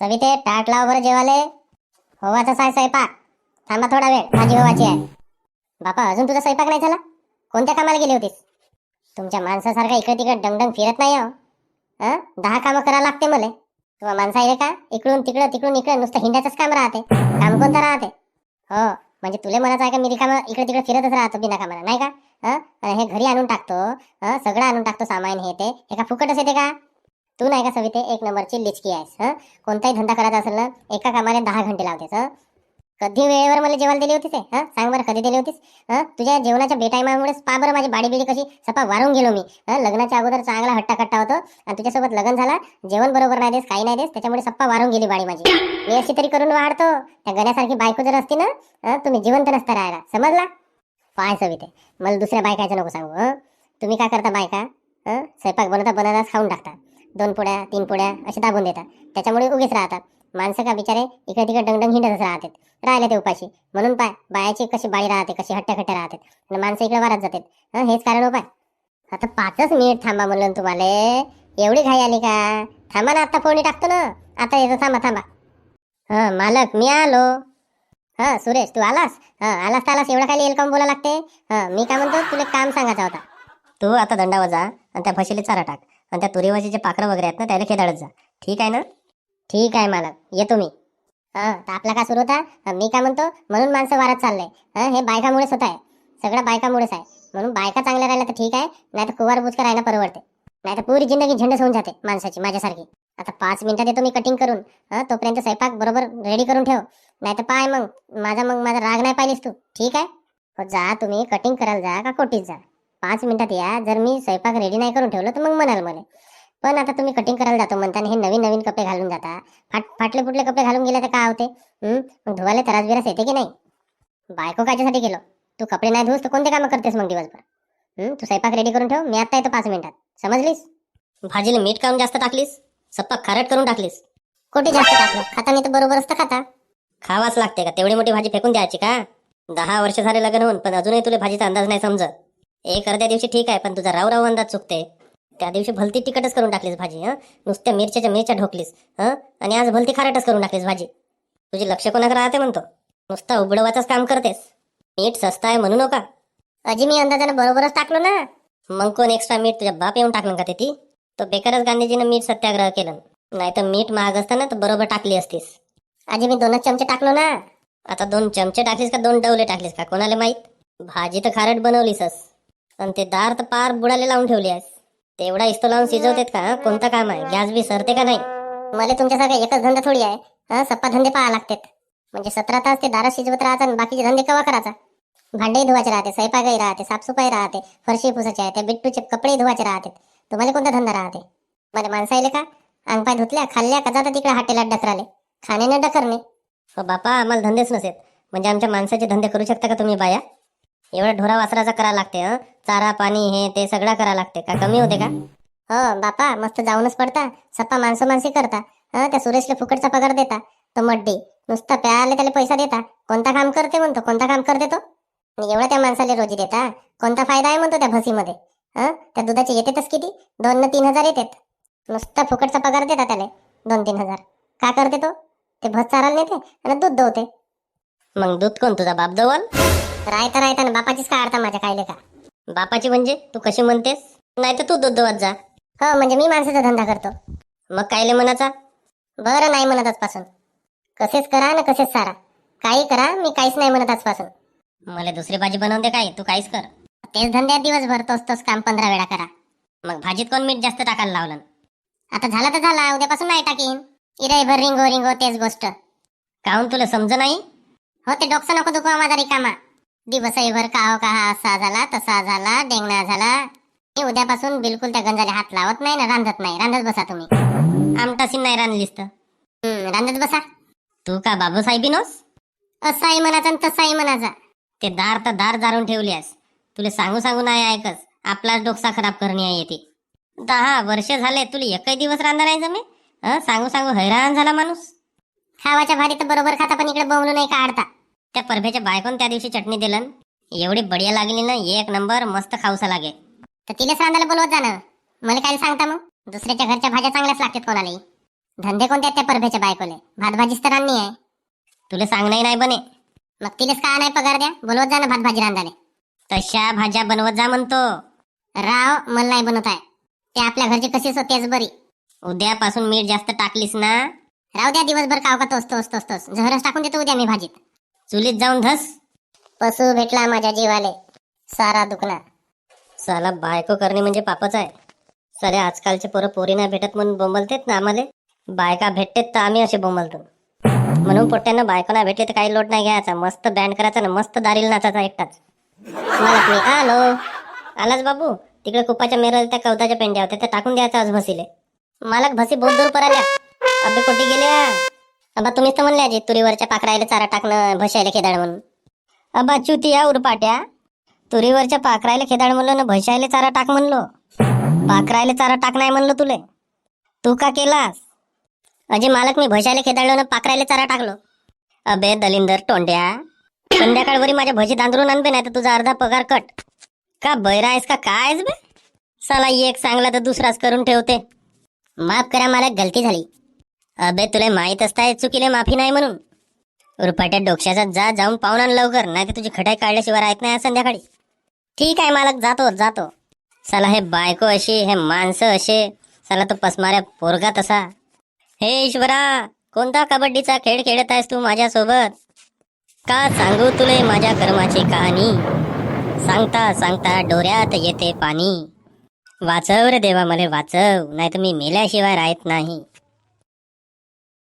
सविते ताट लाव बरं जेवाले. होवाचा साय स्वयंपाक. थांबा थोडा वेळ माझी होवाची आहे. बापा अजून तुझा स्वयंपाक नाही झाला? कोणत्या कामाला गेली होतीस? तुमच्या माणसासारखा इकडे तिकडे डंगडंग फिरत नाही हो हं? दहा कामं करावं लागते मला. तुम्हा माणसा आहे का? इकडून तिकडं तिकडून इकडं नुसतं हिंडाचंच काम राहते. काम कोणतं राहते? हो म्हणजे तुले म्हणायचं आहे का मी रिकामं इकडे तिकडे फिरतच राहतो बिना कामाला नाही का? हे घरी आणून टाकतो. सगळं आणून टाकतो सामान हे ते. हे का फुकटच येते का? तू नाही का सविते एक नंबरची लिचकी आहेस हं? कोणताही धंदा करायचा असेल ना एका कामाला दहा घंटे लावतेस हं? कधी वेळेवर मला जेवायला दिली होतीस हं सांग बरं कधी दिली होतीस हं? तुझ्या जेवणाच्या बेटायमामुळेच पा बरं माझी बाडी बिडी कशी सपा वारून गेलो मी हं? लग्नाच्या अगोदर चांगला हट्टाकट्टा होतो आणि तुझ्यासोबत लग्न झाला जेवण बरोबर नाही देस काही नाही देस त्याच्यामुळे सप्पा वारून गेली बाडी माझी. मी अशी तरी करून वाढतो. त्या गण्यासारखी बायको जर असती ना हं, तुम्ही जिवंत नसता राहायला. समजला? पाय सविते. मला दुसऱ्या बायकाचं नको सांगू हं? तुम्ही काय करता बायका? हं? स्वयंपाक बनवता बनवताच खाऊन टाकता. दोन पुड्या तीन पुड्या असे दाबून देतात. त्याच्यामुळे उगेच राहतात. माणसं का बिचारे इकडे तिकडे डंगडंग हिंडतच राहतात. राहिले ते उपाशी. म्हणून पाय बायाची कशी बाळी राहते कशी हट्ट्या राहतात आणि माणसं इकडे वारत जातात. हं हेच कारण हो पाय आता पाचच मिनिट थांबा म्हणलं तुम्हाला. एवढी घाई आली का? थांबा ना आता फोडणी टाकतो ना. आता येतो थांबा थांबा. हं मालक मी आलो. हं सुरेश तू आलास? हा आलास तर आलास. एवढा खाली येईल बोला लागते? हा मी काय म्हणतो तुला काम सांगायचा होता. तू आता दंडावर जा आणि त्या फशीला चारा टाक. आणि त्या तुरीवरचे जे पाखरं वगैरे आहेत ना त्याला खेदाळत जा. ठीक आहे ना? ठीक आहे मालक. येतो मी हा तर आपला काय सुरू होता? मी काय म्हणतो? म्हणून माणसं वारत चाललंय. हा हे बायकामुळेच होत आहे. सगळं बायकामुळेच आहे. म्हणून बायका चांगल्या राहिल्या तर ठीक आहे नाही तर कुवार बुचका राहायला परवडते. नाही तर पुरी जिंदगी झेंडस होऊन जाते माणसाची माझ्यासारखी. आता पाच मिनिटात येतो मी कटिंग करून. हा तोपर्यंत स्वयंपाक बरोबर रेडी करून ठेव. नाही तर पाय मग माझा मग माझा राग नाही पाहिलीस तू. ठीक आहे? हो जा तुम्ही कटिंग करायला जा का कोटीत जा. पाच मिनिटात या. जर मी स्वयंपाक रेडी नाही करून ठेवलं तर मग म्हणाल मला. पण आता तुम्ही कटिंग करायला जातो म्हणताना हे नवीन नवीन कपडे घालून जाता. फाट फाटले फुटले कपडे घालून गेले तर काय होते? मग धुवायला त्रास बिरास येते की नाही? बायको कायच्यासाठी गेलो तू कपडे नाही धुवस तर कोणते कामं करतेस मग दिवसभर? तू स्वयंपाक रेडी करून ठेव. मी आता येतो पाच मिनिटात. समजलीस? भाजीला मीठ काऊन जास्त टाकलीस? सप्पा खारट करून टाकलीस? कोठे जास्त टाकलं. खाता नाही तर बरोबर असतं खाता. खावाच लागते का? तेवढी मोठी भाजी फेकून द्यायची का? दहा वर्ष झाले लग्न होऊन पण अजूनही तुला भाजीचा अंदाज नाही समजत. एक अर्ध्या दिवशी ठीक आहे पण तुझा राव राव अंदाज चुकते त्या दिवशी भलती तिकटच करून टाकलीस भाजी हं? नुसत्या मिरच्याच्या मिरच्या ढोकलीस हं? आणि आज भलती खारटच करून टाकलीस भाजी. तुझी लक्ष कोणाकडे राहते म्हणतो? नुसता उघडवाचाच काम करतेस. मीठ सस्ता आहे म्हणू नका. अजी मी अंदाजानं बरोबरच टाकलो ना. मग कोण एक्स्ट्रा मीठ तुझ्या बाप येऊन टाकलं का ते ती? तो बेकारच गांधीजीनं मीठ सत्याग्रह केलं. नाही तर मीठ महाग असताना तर बरोबर टाकली असतीस. आजी मी दोनच चमचे टाकलो ना. आता दोन चमचे टाकलीस का दोन डवले टाकलीस का? कोणाला माहीत? भाजी तर खारट बनवलीसच. आणि ते दार तर पार बुडाले लावून ठेवली आहेस तेवढा इस्तो लावून शिजवतेत का कोणतं काम आहे? गॅस बी सरते का नाही? मला तुमच्यासारखा एकच धंदा थोडी आहे हा? सप्पा धंदे पाहा लागतात. म्हणजे सतरा तास ते दारात शिजवत राहतात आणि बाकीचे धंदे कवा करायचा? भांडेही धुवायचे राहते स्वयंपाकही राहते साफसफाई राहते फरशी पुसायची आहे त्या बिट्टूचे कपडेही धुवायचे राहते. तुम्हाला कोणता धंदा राहते? मला माणसं आले का? अंगपाय धुतल्या खाल्ल्या का जाता तिकडे हाटेला डकराले? खाणे न डकरणे. हो बापा आम्हाला धंदेच नसेत. म्हणजे आमच्या माणसाचे धंदे करू शकता का तुम्ही बाया? एवढं ढोरा वासराचा करा लागते हं? चारा पाणी हे ते सगळं करा लागते. का कमी होते का? हो बापा मस्त जाऊनच पडता. सप्पा माणसं माणसे करता. हं त्या सुरेशला फुकटचा पगार देता. तो मड्डी. नुसता प्याले त्याला पैसा देता. कोणता काम करते म्हणतो? कोणता काम करते तो? आणि एवढा त्या माणसाला रोजी देता. कोणता फायदा आहे म्हणतो त्या भसीमध्ये? हं त्या दुधाचे येतेतच किती? दोन न तीन हजार येतात. नुसता फुकटचा पगार देता त्याला. दोन तीन हजार. का करते तो? ते भस चारायला नेते आणि दूध दवते. मग दूध कोण तुझा बाप दवल? रायता रायता ना बापाचीच काय अर्थ माझ्या कायले का? बापाची म्हणजे? तू कशी म्हणतेस? नाही तर तू दूध दवत जा. हो म्हणजे मी माणसाचा धंदा करतो. मग कायले मनाचा? बरं नाही म्हणत आजपासून. कसेच करा ना कसेच सारा. काही करा मी काहीच नाही म्हणत आजपासून. मला दुसरी भाजी बनवते दे काय तू काहीच कर. तेच धंद्यात दिवसभर तोच तोच काम पंधरा वेळा करा. मग भाजीत कोण मीठ जास्त टाकायला लावलं? आता झाला तर झाला उद्यापासून नाही टाकीन. इरायभर रिंगो रिंगो तेच गोष्ट. काहून तुला समज नाही? हो ते डोकसा नको दुखवा माझा रिकामा दिवसभर काहो का हा असा झाला तसा झाला डेंगणा झाला. हे उद्यापासून बिलकुल त्या गंजाला हात लावत नाही ना रांधत नाही. रांधत बसा तुम्ही. आमटाशी नाही रांधलीस तर. रांधत बसा. तू का बाबू साहेबिनोस असाही म्हणाचा आणि तसाही म्हणाचा. ते दार तर दार जारून ठेवली आहेस. तुला सांगू सांगू नाही ऐकस आपलाच डोकसा खराब करणे आहे येते. दहा वर्ष झाले तुला एकही दिवस रांधा नाही जमे सांगू सांगू हैराण झाला माणूस. खावाच्या भारी तर बरोबर खाता पण इकडे बोंबलू नाही काढता. त्या परभ्याच्या बायकोन त्या दिवशी चटणी दिलन. एवढी बढिया लागली ना एक नंबर मस्त खाऊसा लागे. तर तिला सांगायला बोलवत जा ना. मला काय सांगता मग? दुसऱ्याच्या घरच्या भाज्या चांगल्याच लागतात कोणालाही. धंदे कोणते आहेत त्या परभ्याच्या बायकोले? भात भाजीच तर आणली आहे. तुला सांगणंही नाही बने. मग तिलेच का नाही पगार द्या? बोलवत जा ना भात भाजी रांधाले. तशा भाज्या बनवत जा म्हणतो. राव मला नाही बनवत आहे. ते आपल्या घरचे कशीच होतेच बरी. उद्यापासून मीठ जास्त टाकलीस ना. राहू द्या दिवसभर कावकात असतो असतो तोच. जहरच टाकून देतो उद्या मी भाजीत. चुलीत जाऊन धस. पशु भेटला माझ्या जीवाले. सारा दुखणार साला बायको करणे म्हणजे पापच आहे. सारे आजकालचे पोरं पोरी नाही भेटत म्हणून बोंबलतेत ना आम्हाला. बायका भेटतेत तर आम्ही असे बोंबलतो. म्हणून पोट्ट्यांना बायको नाही भेटली तर काही लोट नाही घ्यायचा. मस्त बँड करायचा ना मस्त दारील नाचायचा एकटाच. मला मी आलो? आलाच बाबू. तिकडे कुपाच्या मेरल त्या कवताच्या पेंड्या होत्या त्या टाकून द्यायचा आज भसीले मालक भसी बहुत दूर पराल्या. अबे कोटी गेल्या? अबा तुम्हीच तर म्हणले आजी तुरीवरच्या पाखरायला चारा टाकणं भशायला खेदाड म्हणून. अबा च्युती या उरपाट्या. तुरीवरच्या पाखरायला खेदाड म्हणलो ना भशायला चारा टाक म्हणलो. पाखरायला चारा टाक नाही म्हणलो तुले. तू का केलास? अजे मालक मी भशायला खेदाडलो ना पाखरायला चारा टाकलो. अबे दलिंदर तोंड्या. संध्याकाळवरी माझ्या भजी दांदरून आणबे नाही तर तुझा अर्धा पगार कट. का बैरा आहेस का? काय आहेस बे? साला एक सांगला तर दुसराच करून ठेवते. माफ करा मला गलती झाली. अबे तुला माहीत असताय चुकीने माफी नाही म्हणून. रुपाट्या डोक्याचा जा जाऊन पाहून आण लवकर नाही तर तुझी खटाई काढल्याशिवाय राहत नाही संध्याकाळी. ठीक आहे मालक जातो जातो. चला हे बायको अशी हे माणसं असे. चला तो पसमाऱ्या पोरगा तसा. हे ईश्वरा कोणता कबड्डीचा खेळ खेळत आहेस तू माझ्यासोबत? का सांगू तुले माझ्या कर्माची कहाणी? सांगता सांगता डोऱ्यात येते पाणी. वाचव रे देवा मला वाचव नाही तर मी मेल्याशिवाय राहत नाही.